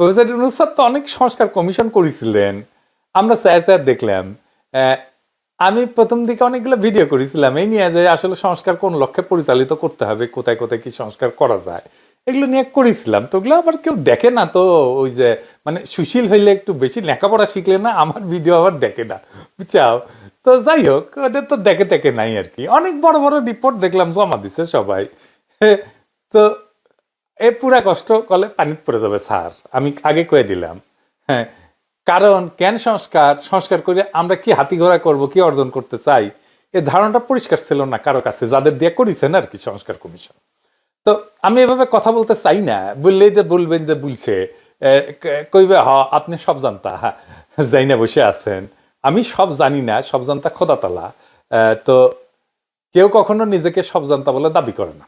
Professor Yunus sir তো অনেক সংস্কার কমিশন করেছিলেন। আমরা স্যার স্যার দেখলাম। আমি প্রথম দিকে অনেকগুলো ভিডিও করেছিলাম। এই নিয়ে যে আসলে সংস্কার কোন লক্ষ্যে পরিচালিত করতে হবে, কোথায় কোথায় কি সংস্কার করা যায়, এগুলো নিয়ে করেছিলাম। তো ওগুলো আবার কেউ দেখে না তো ওই যে মানে সুশীল হইলে একটু বেশি লেখাপড়া শিখলে না আমার ভিডিও আবার দেখে না। বুঝছাও? তো যাই হোক ওদের তো দেখে দেখে নাই আর কি। অনেক বড় বড় রিপোর্ট দেখলাম, জমা দিছে সবাই। তো এ পুরা কষ্ট করলে পানি পড়ে যাবে স্যার। আমি আগে কয়ে দিলাম। হ্যাঁ কারণ কেন সংস্কার? সংস্কার করে আমরা কি হাতি ঘোড়া করব কি অর্জন করতে চাই? এই ধারণাটা পরিষ্কার ছিল না কারও কাছে যাদের দিয়ে করেছেন আর কি সংস্কার কমিশন। তো আমি এভাবে কথা বলতে চাই না বললেই যে বলবেন যে বলছে এ, কইবে হ আপনি সব জানতা হ্যাঁ, যাই না বসে আছেন। আমি সব জানি না সব জানতা খোদাতালা। তো কেউ কখনো নিজেকে সব জানতা বলে দাবি করে না।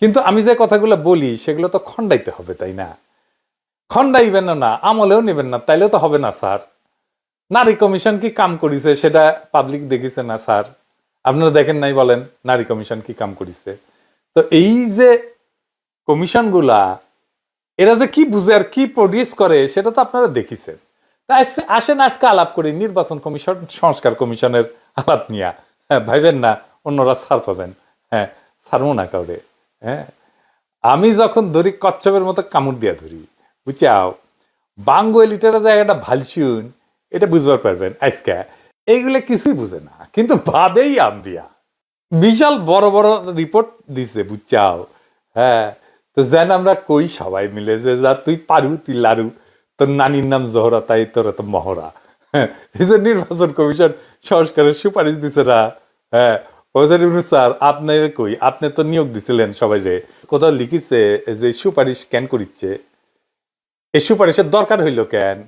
কিন্তু আমি যে কথাগুলো বলি, সেগুলো তো খণ্ডাইতে হবে, তাই না? খণ্ডাইবেন না, আমলেও নেবেন না, তাইলে তো হবে না, স্যার। নারী কমিশন কি কাম করিছে, সেটা পাবলিক দেখিছে না, স্যার। আপনারা দেখেন নাই বলেন, নারী কমিশন কি কাম করিছে। তো এই যে কমিশনগুলা, এরা যে কি বুঝে আর কি প্রডিউস করে, সেটা তো আপনারা দেখিছেন। তা আস- আসেন আজকে আলাপ করি, নির্বাচন কমিশন, সংস্কার কমিশনের আলাপ নিয়া। হ্যাঁ ভাইবেন না, অন্যরা ছাড় পাবেন। হ্যাঁ ছাড়বো না কাউরে। হ্যাঁ? আমি যখন ধরি কচ্ছপের মতো কামড় দিয়া ধরি বুঝছাও? বাঙ্গো লিটারের জায়গাটা ভালসুন এটা বুঝবার পারবেন আজকে। এইগুলো কিছুই বুঝে না কিন্তু ভাবেই আম্বিয়া। বিশাল বড় বড় রিপোর্ট দিছে বুঝছাও? হ্যাঁ? তো যেন আমরা কই সবাই মিলে যে যা তুই পারু তুই লারু তোর নানির নাম জহরা তাই তোর তো মহরা হ্যাঁ, যে নির্বাচন কমিশন সংস্কারের সুপারিশ দিছে না হ্যাঁ? ইউনুস স্যার আপনি কই? আপনি তো নিয়োগ দিছিলেন সবাই রে কোথাও লিখিছে যে সুপারিশ কেন করিচ্ছে? এই সুপারিশের দরকার হইল কেন?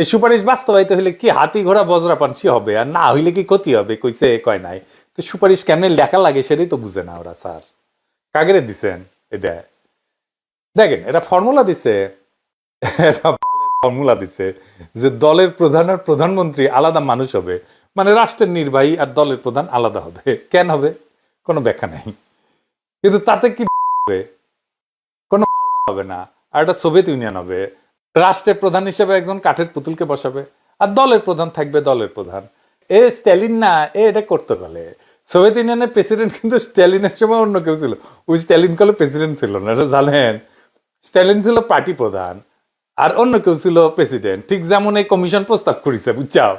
এই সুপারিশ বাস্তবায়িত হইলে কি হাতি ঘোড়া হবে? আর না হইলে কি ক্ষতি হবে? কইছে, কয় নাই। তো সুপারিশ কেমনে লেখা লাগে সেটাই তো বুঝে না ওরা, স্যার। কাগরে দিছেন এটা। দেখেন এটা ফর্মুলা দিছে। ফর্মুলা দিছে যে দলের প্রধান আর প্রধানমন্ত্রী আলাদা মানুষ হবে। মানে রাষ্ট্রের নির্বাহী আর দলের প্রধান আলাদা হবে। কেন হবে? কোনো ব্যাখ্যা নেই। কিন্তু তাতে কি হবে? কোনো হবে না। আর এটা সোভিয়েত ইউনিয়ন হবে। রাষ্ট্রের প্রধান হিসেবে একজন কাঠের পুতুলকে বসাবে। আর দলের প্রধান থাকবে দলের প্রধান। এ স্ট্যালিন না, এ এটা করতে পারে। সোভিয়েত ইউনিয়নের প্রেসিডেন্ট কিন্তু স্ট্যালিনের সময় অন্য কেউ ছিল। ওই স্ট্যালিন কলে প্রেসিডেন্ট ছিল না, এটা জানেন। স্ট্যালিন ছিল পার্টি প্রধান। আর অন্য কেউ ছিল প্রেসিডেন্ট। ঠিক যেমন এই কমিশন প্রস্তাব করেছে, বুঝছাও?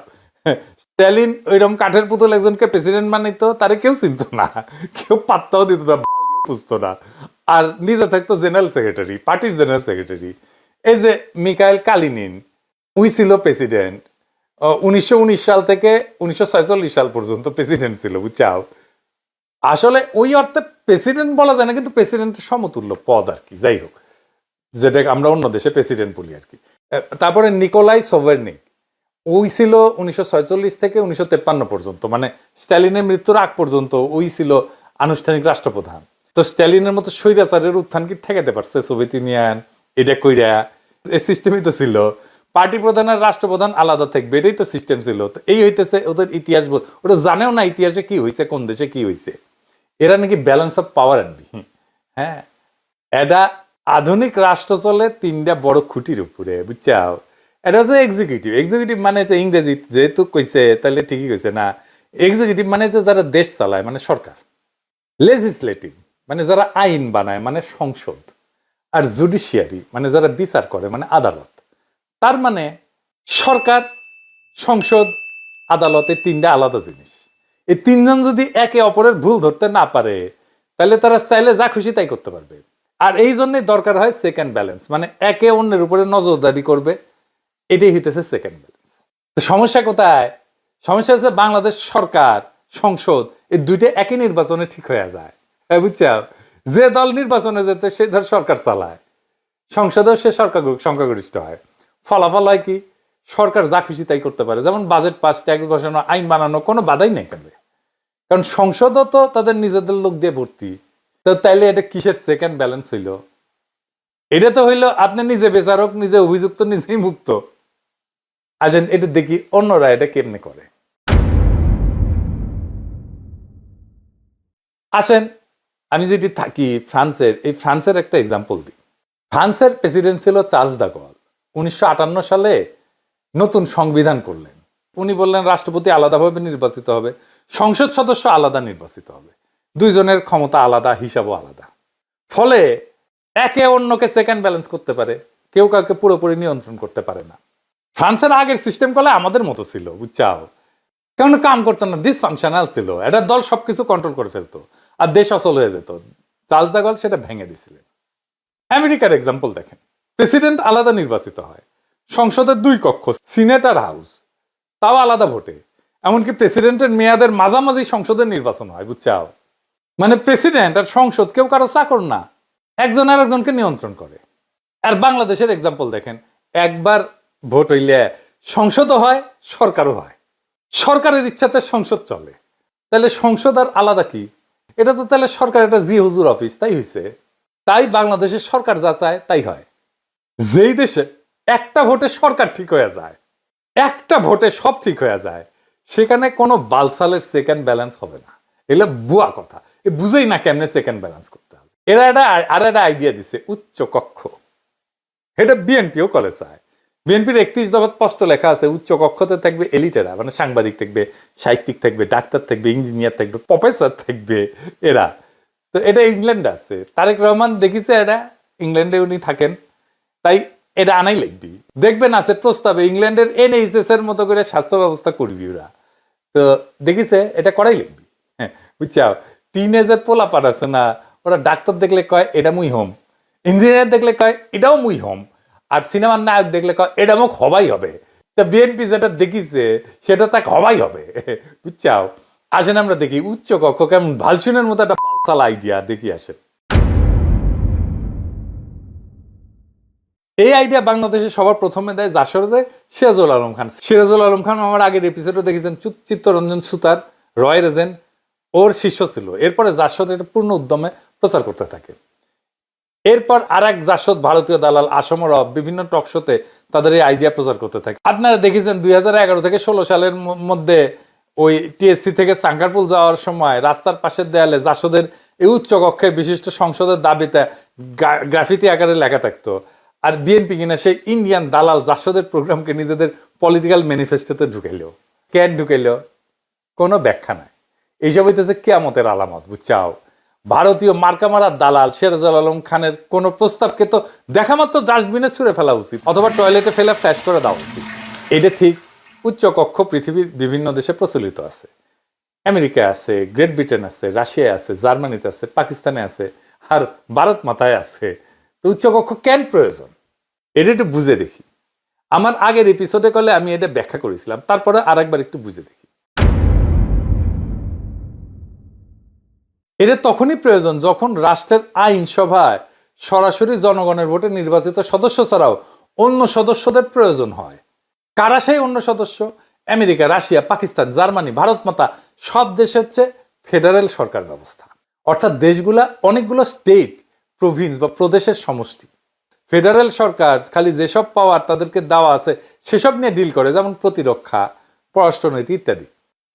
স্ট্যালিন ওইরকম কাঠের পুতুল একজনকে প্রেসিডেন্ট বানাইতো, তারে কেউ চিনত না। কেউ পাত্তাও দিত না বুঝতো না। আর নিজে থাকতো জেনারেল সেক্রেটারি পার্টির জেনারেল সেক্রেটারি এই যে মিকাইল কালিনিন, উই ছিল প্রেসিডেন্ট উনিশশো উনিশ সাল থেকে উনিশশো সাল পর্যন্ত প্রেসিডেন্ট ছিল, বুঝছাও? আসলে ওই অর্থে প্রেসিডেন্ট বলা যায় না, কিন্তু প্রেসিডেন্টের সমতুল্য পদ আর কি, যাই হোক। যেটা আমরা অন্য দেশে প্রেসিডেন্ট বলি আর কি। তারপরে নিকোলাই সোভারনিক। ওই ছিল উনিশশো থেকে উনিশশো পর্যন্ত মানে স্ট্যালিনের মৃত্যুর আগ পর্যন্ত ওই ছিল আনুষ্ঠানিক রাষ্ট্রপ্রধান। তো স্ট্যালিনের মতো স্বৈরাচারের উত্থান কি ঠেকাতে পারছে? সোভিয়েত ইউনিয়ন, এটা কইরা, এই সিস্টেমই তো ছিল। পার্টি প্রধান আর রাষ্ট্রপ্রধান আলাদা থাকবে, এটাই তো সিস্টেম ছিল। তো এই হইতেছে ওদের ইতিহাস বল ওরা জানেও না ইতিহাসে কি হয়েছে কোন দেশে কি হয়েছে এরা নাকি ব্যালেন্স অফ পাওয়ার আনবি হ্যাঁ? এটা আধুনিক রাষ্ট্র চলে তিনটা বড় খুঁটির উপরে, বুঝছাও? এটা হচ্ছে এক্সিকিউটিভ এক্সিকিউটিভ মানে হচ্ছে ইংরেজি যেহেতু কইছে, তাহলে ঠিকই কইছে না। এক্সিকিউটিভ মানে হচ্ছে যারা দেশ চালায় মানে সরকার। লেজিসলেটিভ মানে যারা আইন বানায় মানে সংসদ। আর জুডিশিয়ারি মানে যারা বিচার করে মানে আদালত। তার মানে সরকার, সংসদ, আদালত তিনটা আলাদা জিনিস। এই তিনজন যদি একে অপরের ভুল ধরতে না পারে, তাহলে তারা চাইলে যা খুশি তাই করতে পারবে। আর এই জন্যই দরকার হয় সেকেন্ড ব্যালেন্স মানে একে অন্যের উপরে নজরদারি করবে। এটাই হইতেছে সেকেন্ড ব্যালেন্স সমস্যা কোথায়? সমস্যা হচ্ছে বাংলাদেশ সরকার, সংসদ, এই দুইটা একই নির্বাচনে ঠিক হয়ে যায়। হ্যাঁ বুঝছ? যে দল নির্বাচনে যেতে, সে ধর সরকার চালায়। সংসদেও সে সরকার সংখ্যাগরিষ্ঠ হয়। ফলাফল হয় কি? সরকার যা খুশি তাই করতে পারে। যেমন বাজেট পাস ট্যাক্স বসানো, আইন বানানো, কোনো বাধাই নেই কেন? কারণ সংসদও তো তাদের নিজেদের লোক দিয়ে ভর্তি। তো তাইলে এটা কিসের সেকেন্ড ব্যালেন্স হইল? এটা তো হইল আপনি নিজে বেচারক, নিজে অভিযুক্ত, নিজেই মুক্ত। আসেন এটা দেখি অন্যরা এটা কেমনে করে? আসেন, আমি যেটি থাকি ফ্রান্সের, এই ফ্রান্সের একটা এক্সাম্পল দিই। ফ্রান্সের প্রেসিডেন্ট ছিল চার্লস দা গল। উনিশশো আটান্ন সালে নতুন সংবিধান করলেন। উনি বললেন, রাষ্ট্রপতি আলাদাভাবে নির্বাচিত হবে, সংসদ সদস্য আলাদা নির্বাচিত হবে, দুইজনের ক্ষমতা আলাদা, হিসাবও আলাদা। ফলে একে অন্যকে সেকেন্ড ব্যালেন্স করতে পারে, কেউ কাউকে পুরোপুরি নিয়ন্ত্রণ করতে পারে না। ফ্রান্সের আগের সিস্টেম করলে আমাদের মতো ছিল, বুঝছাও? কেমন কাম করতো না? ডিসফাংশনাল ছিল। এটা দল সবকিছু কন্ট্রোল করে ফেলতো। আর দেশ অচল হয়ে যেত। চার্লস দাগল সেটা ভেঙে দিছিলেন। আমেরিকার এক্সাম্পল দেখেন। প্রেসিডেন্ট আলাদা নির্বাচিত হয়। সংসদের দুই কক্ষ, সিনেট আর হাউস। তাও আলাদা ভোটে। এমনকি প্রেসিডেন্টের মেয়াদের মাঝামাঝি সংসদের নির্বাচন হয়, বুঝছাও? মানে প্রেসিডেন্ট আর সংসদ কেউ কারও চাকর না। একজন আর একজনকে নিয়ন্ত্রণ করে। আর বাংলাদেশের এক্সাম্পল দেখেন। একবার ভোট হইলে সংসদও হয়, সরকারও হয়। সরকারের ইচ্ছাতে সংসদ চলে। তাহলে সংসদ আর আলাদা কি? এটা তো তাহলে সরকার একটা জি হুজুর অফিস, তাই হয়েছে তাই বাংলাদেশের সরকার যা চায়, তাই হয়। যেই দেশে একটা ভোটে সরকার ঠিক হয়ে যায়, একটা ভোটে সব ঠিক হয়ে যায়, সেখানে কোনো বালসালের সেকেন্ড ব্যালেন্স হবে না। এগুলো বুয়া কথা। এ বুঝেই না কেমনে সেকেন্ড ব্যালেন্স করতে হবে। এরা একটা, আর একটা আইডিয়া দিছে, উচ্চ কক্ষ। এটা বিএনপিও করে চায়। বিএনপির একত্রিশ দফাত স্পষ্ট লেখা আছে, উচ্চ কক্ষতে থাকবে এলিটেরা মানে সাংবাদিক থাকবে, সাহিত্যিক থাকবে, ডাক্তার থাকবে, ইঞ্জিনিয়ার থাকবে প্রফেসর থাকবে এরা। তো এটা ইংল্যান্ডে আছে। তারেক রহমান দেখিছে এটা, ইংল্যান্ডে উনি থাকেন। তাই এটা আনাই লিখবি দেখবেন আছে প্রস্তাবে, ইংল্যান্ডের এনএইচএস এর মতো করে স্বাস্থ্য ব্যবস্থা করবি ওরা। তো দেখিছে, এটা করাই লিখবি হ্যাঁ বুঝছাও? টিনেজের পোলা আছে না, ওরা ডাক্তার দেখলে কয়, এটা মুই হোম। ইঞ্জিনিয়ার দেখলে কয়, এটাও মুই হোম। আর সিনেমার নায়ক দেখলে এটা মুখ হবাই হবে। তা বিএনপি যেটা দেখিছে, সেটা তাকে হবাই হবে। বুঝছাও? আসেন আমরা দেখি, উচ্চ কক্ষ কেমন? ভালসুনের মতো একটা বালসাল আইডিয়া দেখি আসেন। এই আইডিয়া বাংলাদেশে সবার প্রথমে দেয় জাসরে দেয় সিরাজুল আলম খান। সিরাজুল আলম খান আমার আগের এপিসোডে দেখেছেন চিত্তরঞ্জন সুতার, রয় রেজেন, ওর শিষ্য ছিল। এরপরে জাসদ এটা পূর্ণ উদ্যমে প্রচার করতে থাকে। এরপর আর এক জাসদ ভারতীয় দালাল আসম রব বিভিন্ন টক শোতে তাদের এই আইডিয়া প্রচার করতে থাকে। আপনারা দেখেছেন দুই হাজার এগারো থেকে ষোলো সালের মধ্যে ওই টিএসসি থেকে সাঙ্কারপুল যাওয়ার সময় রাস্তার পাশের দেয়ালে জাসদের এই উচ্চ কক্ষে বিশিষ্ট সংসদের দাবিতে গ্রাফিতি আকারে লেখা থাকতো। আর বিএনপি কিনা সেই ইন্ডিয়ান দালাল জাসদের প্রোগ্রামকে নিজেদের পলিটিক্যাল ম্যানিফেস্টোতে ঢুকাইলো। কেন ঢুকাইলো? কোনো ব্যাখ্যা নাই। এইসব হইতেছে কেয়ামতের আলামত, বুঝছাও? ভারতীয় মার্কামারার দালাল সিরাজুল আলম খানের কোন প্রস্তাবকে তো দেখা মাত্র ডাস্টবিনে ছুঁড়ে ফেলা উচিত, অথবা টয়লেটে ফেলে ফ্ল্যাশ করে দেওয়া উচিত। এটা ঠিক উচ্চ কক্ষ পৃথিবীর বিভিন্ন দেশে প্রচলিত আছে। আমেরিকায় আছে, গ্রেট ব্রিটেন আছে, রাশিয়ায় আছে, জার্মানিতে আছে, পাকিস্তানে আছে, আর ভারত মাথায় আছে। তো উচ্চকক্ষ কেন প্রয়োজন? এটা একটু বুঝে দেখি। আমার আগের এপিসোডে করলে আমি এটা ব্যাখ্যা করেছিলাম, তারপরে আরেকবার একটু বুঝে দেখি। এটা তখনই প্রয়োজন যখন রাষ্ট্রের আইনসভায় সরাসরি জনগণের ভোটে নির্বাচিত সদস্য ছাড়াও অন্য সদস্যদের প্রয়োজন হয়। কারা সেই অন্য সদস্য? America, Russia, Pakistan, Germany, Bharat মাতা সব দেশে হচ্ছে ফেডারেল সরকার ব্যবস্থা। অর্থাৎ দেশগুলা অনেকগুলো স্টেট প্রভিন্স বা প্রদেশের সমষ্টি। ফেডারেল সরকার খালি যেসব পাওয়ার তাদেরকে দেওয়া আছে, সেসব নিয়ে ডিল করে, যেমন প্রতিরক্ষা, পররাষ্ট্রনীতি ইত্যাদি।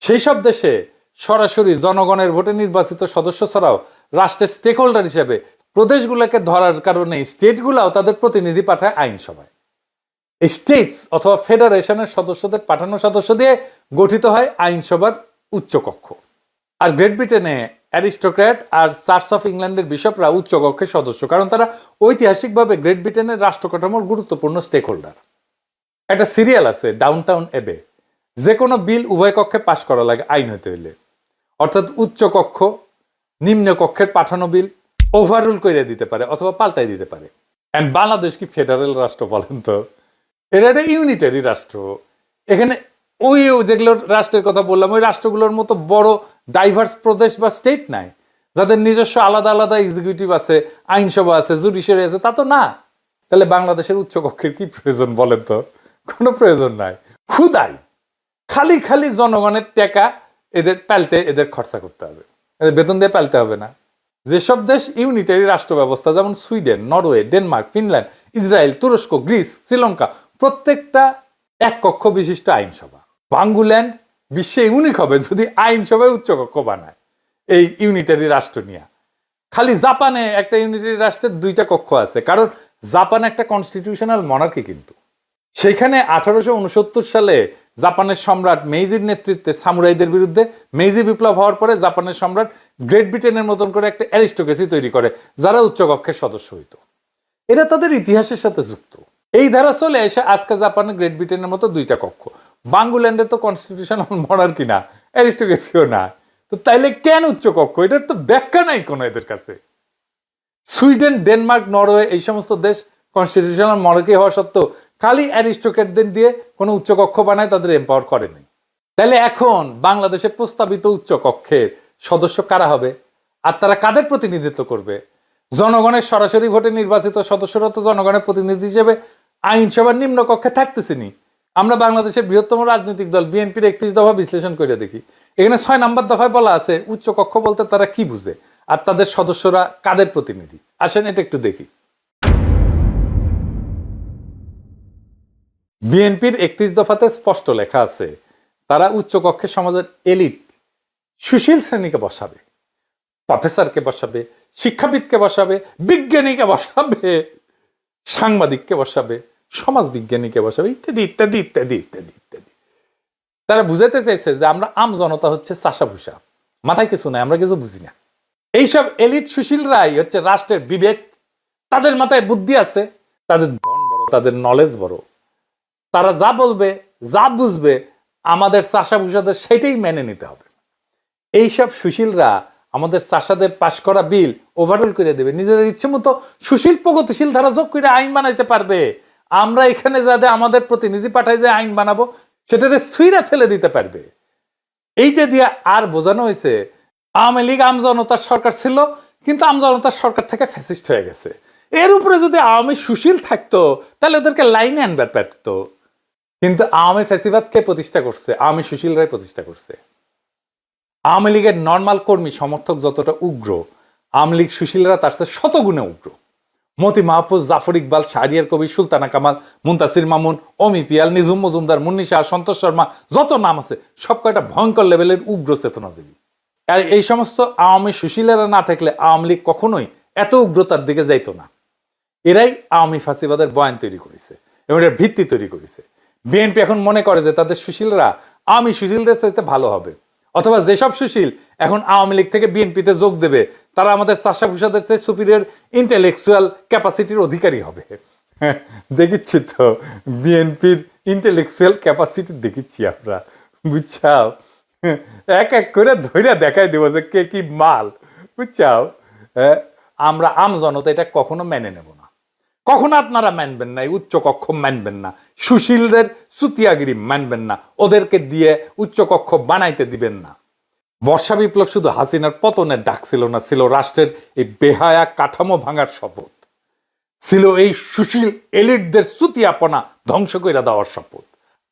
সেই সব দেশে সরাসরি জনগণের ভোটে নির্বাচিত সদস্য ছাড়াও রাষ্ট্রের স্টেক হোল্ডার হিসেবে প্রদেশগুলোকে ধরার কারণে স্টেটগুলাও তাদের প্রতিনিধি পাঠায় আইনসভায়। স্টেটস অথবা ফেডারেশনের সদস্যদের পাঠানো সদস্য দিয়ে গঠিত হয় আইনসভার উচ্চকক্ষ। আর গ্রেট ব্রিটেনে অ্যারিস্টোক্র্যাট আর চার্চ অফ ইংল্যান্ডের বিশপরা উচ্চকক্ষের সদস্য, কারণ তারা ঐতিহাসিকভাবে গ্রেট ব্রিটেনের রাষ্ট্র কাঠামোর গুরুত্বপূর্ণ স্টেক হোল্ডার একটা সিরিয়াল আছে ডাউনটাউন এবে যে কোনো বিল উভয় কক্ষে পাশ করা লাগে, আইন হতে হইলে। অর্থাৎ উচ্চ কক্ষ, নিম্ন কক্ষের পাঠানো বিল ওভাররুল করে দিতে পারে অথবা পাল্টাই দিতে পারে। অ্যান্ড বাংলাদেশ কি ফেডারেল রাষ্ট্র বলেন তো? এটা একটা ইউনিটারি রাষ্ট্র। এখানে ওই যেগুলো রাষ্ট্রের কথা বললাম, ওই রাষ্ট্রগুলোর মতো বড় ডাইভার্স প্রদেশ বা স্টেট নাই। যাদের নিজস্ব আলাদা আলাদা এক্সিকিউটিভ আছে, আইনসভা আছে জুডিশিয়ারি আছে, তা তো না। তাহলে বাংলাদেশের উচ্চকক্ষের কি প্রয়োজন বলেন তো? কোনো প্রয়োজন নাই। ক্ষুদাই। খালি খালি জনগণের টাকা এদের পাল্টে এদের খরচা করতে হবে। এদের বেতন দিয়ে পাল্টে হবে না। যেসব দেশ ইউনিটারি রাষ্ট্র ব্যবস্থা, যেমন Sweden, Norway, Denmark, Finland, Israel, তুরস্ক, গ্রিস, শ্রীলঙ্কা, প্রত্যেকটা এক কক্ষ বিশিষ্ট আইনসভা। বাঙ্গুল্যান্ড বিশ্বে ইউনিক হবে যদি আইনসভায় উচ্চকক্ষ বানায় এই ইউনিটারি রাষ্ট্র নিয়ে। খালি জাপানে একটা ইউনিটারি রাষ্ট্রের দুইটা কক্ষ আছে, কারণ জাপান একটা কনস্টিটিউশনাল মনার্কি কিন্তু। সেখানে আঠারোশো উনসত্তর সালে জাপানের সম্রাট মেইজির নেতৃত্বে সামুরাইদের বিরুদ্ধে মেইজি বিপ্লব হওয়ার পরে জাপানের সম্রাট গ্রেট ব্রিটেনের মতন করে একটা অ্যারিস্টোক্রেসি তৈরি করে, যারা উচ্চকক্ষের সদস্য হইতো। এটা তাদের ইতিহাসের সাথে যুক্ত। এই ধারা চলে এসে আজকে জাপানের গ্রেট ব্রিটেনের মতো দুইটা কক্ষ। বাঙ্গুল্যান্ডের তো কনস্টিটিউশনাল মনার্কি না অ্যারিস্টোক্রেসিও না। তো তাইলে কেন উচ্চকক্ষ এটার তো ব্যাখ্যা নাই কোনো এদের কাছে। সুইডেন, ডেনমার্ক, নরওয়ে, এই সমস্ত দেশ কনস্টিটিউশনাল মনার্কি হওয়া সত্ত্বেও খালি অ্যারিস্টোক্রেটদের দিয়ে কোনো উচ্চকক্ষ বানায় তাদের এম্পাওয়ার করেনি তাহলে এখন বাংলাদেশে প্রস্তাবিত উচ্চকক্ষের সদস্য কারা হবে? আর তারা কাদের প্রতিনিধিত্ব করবে? জনগণের সরাসরি ভোটে নির্বাচিত সদস্যরা তো জনগণের প্রতিনিধি হিসেবে আইনসভার নিম্ন কক্ষে থাকতেছিনি আমরা বাংলাদেশের বৃহত্তম রাজনৈতিক দল, বিএনপির একত্রিশ দফা বিশ্লেষণ করে দেখি। এখানে ছয় নাম্বার দফায় বলা আছে উচ্চ কক্ষ বলতে তারা কি বুঝে? আর তাদের সদস্যরা কাদের প্রতিনিধি? আসেন এটা একটু দেখি। বিএনপির একত্রিশ দফাতে স্পষ্ট লেখা আছে, তারা উচ্চকক্ষের সমাজের এলিট। সুশীল শ্রেণীকে বসাবে, প্রফেসরকে বসাবে, শিক্ষাবিদকে বসাবে, বিজ্ঞানীকে বসাবে, সাংবাদিককে বসাবে সমাজ বিজ্ঞানীকে বসাবে, ইত্যাদি ইত্যাদি ইত্যাদি ইত্যাদি ইত্যাদি। তারা বুঝাতে চাইছে যে আমরা আম জনতা হচ্ছে চাষা ভুষা মাথায় কিছু নাই, আমরা কিছু বুঝি না। এইসব এলিট সুশীলরাই হচ্ছে রাষ্ট্রের বিবেক। তাদের মাথায় বুদ্ধি আছে, তাদের ধন বড়, তাদের নলেজ বড়। তারা যা বলবে, যা বুঝবে, আমাদের চাষা ভুষাদের সেটাই মেনে নিতে হবে। এইসব সুশীলরা আমাদের চাষাদের পাশ করা বিল ওভারঅল করে দেবে। নিজেদের ইচ্ছে মতো সুশীল, প্রগতিশীল ধারা যোগ করে আইন বানাইতে পারবে। আমরা এখানে যাদের আমাদের প্রতিনিধি পাঠাই যে আইন বানাবো, সেটাতে সুইরা ফেলে দিতে পারবে। এইটা দিয়ে আর বোঝানো হয়েছে, আওয়ামী লীগ আমজনতার সরকার ছিল, কিন্তু আমজনতার সরকার থেকে ফ্যাসিস্ট হয়ে গেছে। এর উপরে যদি আওয়ামী সুশীল থাকতো, তাহলে ওদেরকে লাইনে আনবার পারতো। কিন্তু আওয়ামী ফ্যাসিবাদ কে প্রতিষ্ঠা করছে, আওয়ামী সুশীলরাই প্রতিষ্ঠা করছে। আওয়ামী লীগের নর্মাল কর্মী, সমর্থক যতটা উগ্র, আওয়ামী লীগ সুশীলরা তার চেয়ে শতগুণে উগ্র। মতি মাহফুজ, জাফর ইকবাল, শাহরিয়ার কবি, সুলতানা কামাল, মুন্তাসির মামুন, অমি পিয়াল নিজুম মজুমদার, মুন্নি শাহ, সন্তোষ শর্মা, যত নাম আছে, সব কয়টা ভয়ঙ্কর লেভেলের উগ্র চেতনাজীবী। আর এই সমস্ত আওয়ামী সুশীলেরা না থাকলে আওয়ামী লীগ কখনোই এত উগ্রতার দিকে যাইতো না। এরাই আওয়ামী ফাঁসিবাদের বয়ান তৈরি করেছে এবং এর ভিত্তি তৈরি করেছে। বিএনপি এখন মনে করে যে তাদের সুশীলরা, আমি সুশীলদের চাইতে ভালো হবে। অথবা যেসব সুশীল এখন আওয়ামী লীগ থেকে বিএনপিতে যোগ দেবে, তারা আমাদের চাষা ভুষাদের চেয়ে সুপিরিয়র ইন্টেলেকচুয়াল ক্যাপাসিটির অধিকারী হবে। দেখিচ্ছি তো, বিএনপির ইন্টেলেকচুয়াল ক্যাপাসিটি দেখিচ্ছি আমরা। বুঝছাও? এক এক করে ধৈর্য দেখাই দেবো যে কে কি মাল। বুঝছাও? আমরা আম জনতা এটা কখনো মেনে নেব না। কখনো আপনারা মানবেন না, এই উচ্চ কক্ষ মানবেন না। সুশীলদের সুতিয়াগিরি মানবেন না, ওদেরকে দিয়ে উচ্চকক্ষ বানাইতে দিবেন না। বর্ষা বিপ্লব শুধু হাসিনার পতনের ডাক ছিল না, ছিল রাষ্ট্রের এই বেহায়া কাঠামো ভাঙার শপথ। ছিল এই সুশীল এলিটদের সুতিয়াপনা ধ্বংস করে দেওয়ার শপথ।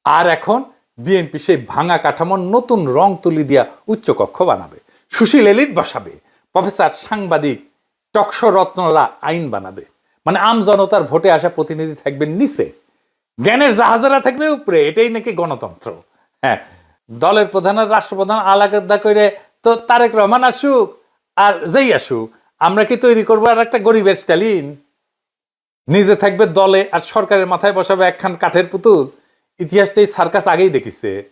আর এখন বিএনপি সেই ভাঙা কাঠামোর নতুন রং তুলি দিয়া উচ্চকক্ষ বানাবে। সুশীল এলিট বসাবে, প্রফেসর সাংবাদিক টকশো রত্নলা আইন বানাবে। মানে আম জনতার ভোটে আসা প্রতিনিধি থাকবেন নিচে। জ্ঞানের জাহাজারা থাকবে উপরে, এটাই নাকি গণতন্ত্র। হ্যাঁ দলের প্রধান আর রাষ্ট্রপ্রধান আলাদা করে, তো তারেক রহমান আসুক আর যেই আসুক, আমরা কি তৈরি করব আর একটা গরিবের স্ট্যালিন নিজে থাকবে দলে আর সরকারের মাথায় বসাবে একখান কাঠের পুতুল। ইতিহাসটা এই সার্কাস আগেই দেখিছে।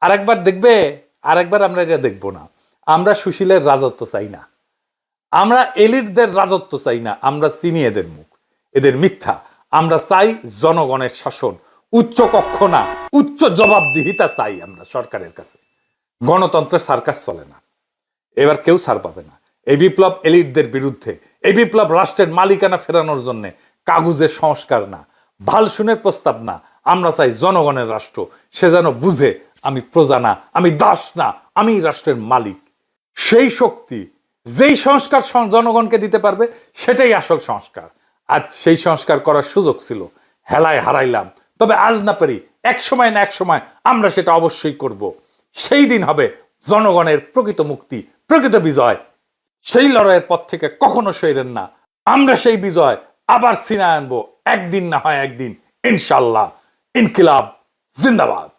আর একবার দেখবে আর একবার আমরা এটা দেখব না। আমরা সুশীলের রাজত্ব চাই না। আমরা এলিটদের রাজত্ব চাই না। আমরা সিনিয়রদের মুখ। এদের মিথ্যা। আমরা চাই জনগণের শাসন। উচ্চ কক্ষ না, উচ্চ জবাবদিহিতা চাই আমরা সরকারের কাছে। গণতন্ত্রের সার্কাস চলে না। এবার কেউ ছাড় পাবে না। এই বিপ্লব এলিটদের বিরুদ্ধে, এই বিপ্লব রাষ্ট্রের মালিকানা ফেরানোর জন্য কাগুজের সংস্কার না ভালো শুনের প্রস্তাব না। আমরা চাই জনগণের রাষ্ট্র, সে যেন বুঝে, আমি প্রজা না, আমি দাস না, আমি রাষ্ট্রের মালিক। সেই শক্তি, যেই সংস্কার জনগণকে দিতে পারবে, সেটাই আসল সংস্কার। আজ সেই সংস্কার করার সুযোগ ছিল। হেলায় হারাইলাম। তবে আজ না পারি, এক সময় না এক সময় আমরা সেটা অবশ্যই করব। সেই দিন হবে জনগণের প্রকৃত মুক্তি, প্রকৃত বিজয়। সেই লড়াইয়ের পথ থেকে কখনো সইরেন না। আমরা সেই বিজয় আবার সিনা আনব। একদিন না হয় একদিন, ইনশাল্লাহ। ইনকিলাব, জিন্দাবাদ।